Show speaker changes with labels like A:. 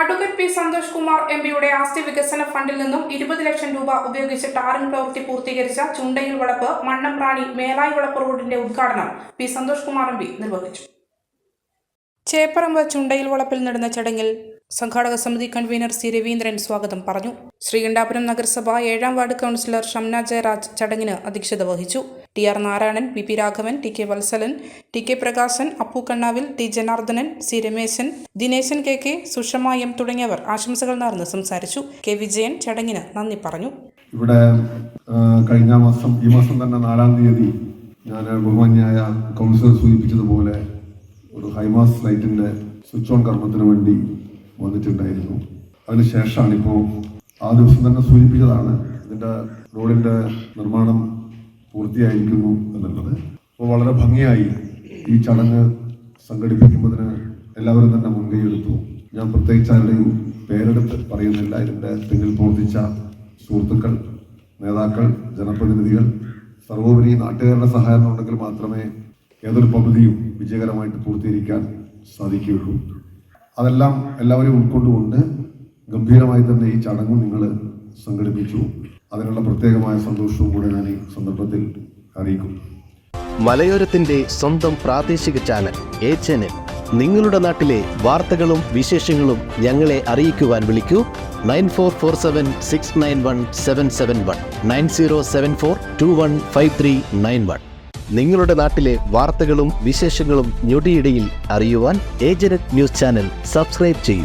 A: Advocate P Santhosh Kumar M പിയുടെ ആസ്തി വികസന ഫണ്ടിൽ നിന്നും ഇരുപത് ലക്ഷം രൂപ ഉപയോഗിച്ച് ടാറിംഗ് പ്രവൃത്തി പൂർത്തീകരിച്ച ചുണ്ടയിൽ വളപ്പ് മണ്ണംപ്രാണി മേലായി വളപ്പ് റോഡിന്റെ ഉദ്ഘാടനം P Santhosh Kumar M P നിർവഹിച്ചു. ചേപ്പറമ്പ് ചുണ്ടയിൽ വളപ്പിൽ നടന്ന ചടങ്ങിൽ സംഘാടക സമിതി കൺവീനർ സി രവീന്ദ്രൻ സ്വാഗതം പറഞ്ഞു. ശ്രീകണ്ഠാപുരം നഗരസഭ ഏഴാം വാർഡ് കൗൺസിലർ ഷംന ജയരാജ് ചടങ്ങിന് അധ്യക്ഷത വഹിച്ചു. T R Narayanan V P Raghavan T K Vatsalan T K Prakashan Appu Kannavil T Janardhanan C Rameshan Dineshan K K Sushama M തുടങ്ങിയവർ ആശംസകൾ നേർന്ന് സംസാരിച്ചു. കെ വിജയൻ ചടങ്ങിന് നന്ദി പറഞ്ഞു.
B: ഇവിടെ കഴിഞ്ഞ മാസം ഈ മാസം തന്നെ നാലാം തീയതി ഞാൻ ബഹുമാന്യായ കൗൺസിലർ സൂചിപ്പിച്ചതുപോലെ ഒരു ഹൈമാസ് ലൈറ്റിന്റെ സ്വിച്ച് ഓൺ കർമ്മത്തിന് വേണ്ടി വന്നിട്ടുണ്ടായിരുന്നു. അതിനുശേഷമാണ് ഇപ്പോൾ ആ ദിവസം തന്നെ സൂചിപ്പിച്ചതാണ് ഇതിന്റെ റോഡിന്റെ നിർമ്മാണം പൂർത്തിയായിരിക്കുന്നു എന്നുള്ളത്. അപ്പോൾ വളരെ ഭംഗിയായി ഈ ചടങ്ങ് സംഘടിപ്പിക്കുന്നതിന് എല്ലാവരും തന്നെ മുൻകൈയെടുത്തു. ഞാൻ പ്രത്യേകിച്ച് ആരുടെയും പേരെടുത്ത് പറയുന്നില്ല. ഇതിന്റെ പിന്നിൽ പ്രവർത്തിച്ച സുഹൃത്തുക്കൾ നേതാക്കൾ ജനപ്രതിനിധികൾ സർവോപരി നാട്ടുകാരുടെ സഹായം ഉണ്ടെങ്കിൽ മാത്രമേ ഏതൊരു പദ്ധതിയും വിജയകരമായിട്ട് പൂർത്തീകരിക്കാൻ സാധിക്കുകയുള്ളൂ. അതെല്ലാം എല്ലാവരെയും ഉൾക്കൊണ്ടുകൊണ്ട് ഗംഭീരമായി തന്നെ ഈ ചടങ്ങ് നിങ്ങൾ സംഘടിപ്പിച്ചു. അതിനുള്ള പ്രത്യേകമായ സന്തോഷവും കൂടെ ഞാൻ ഈ സന്ദർഭത്തിൽ അറിയിക്കും.
C: മലയോരത്തിന്റെ സ്വന്തം പ്രാദേശിക ചാനൽ എ ചാനൽ. നിങ്ങളുടെ നാട്ടിലെ വാർത്തകളും വിശേഷങ്ങളും ഞങ്ങളെ അറിയിക്കുവാൻ വിളിക്കൂ. Nine four four seven six nine one seven seven one. Nine zero seven four two one five three nine one. നിങ്ങളുടെ നാട്ടിലെ വാർത്തകളും വിശേഷങ്ങളും ഞൊടിയിടയിൽ അറിയുവാൻ ഏജനറ്റ് ന്യൂസ് ചാനൽ സബ്സ്ക്രൈബ് ചെയ്യൂ.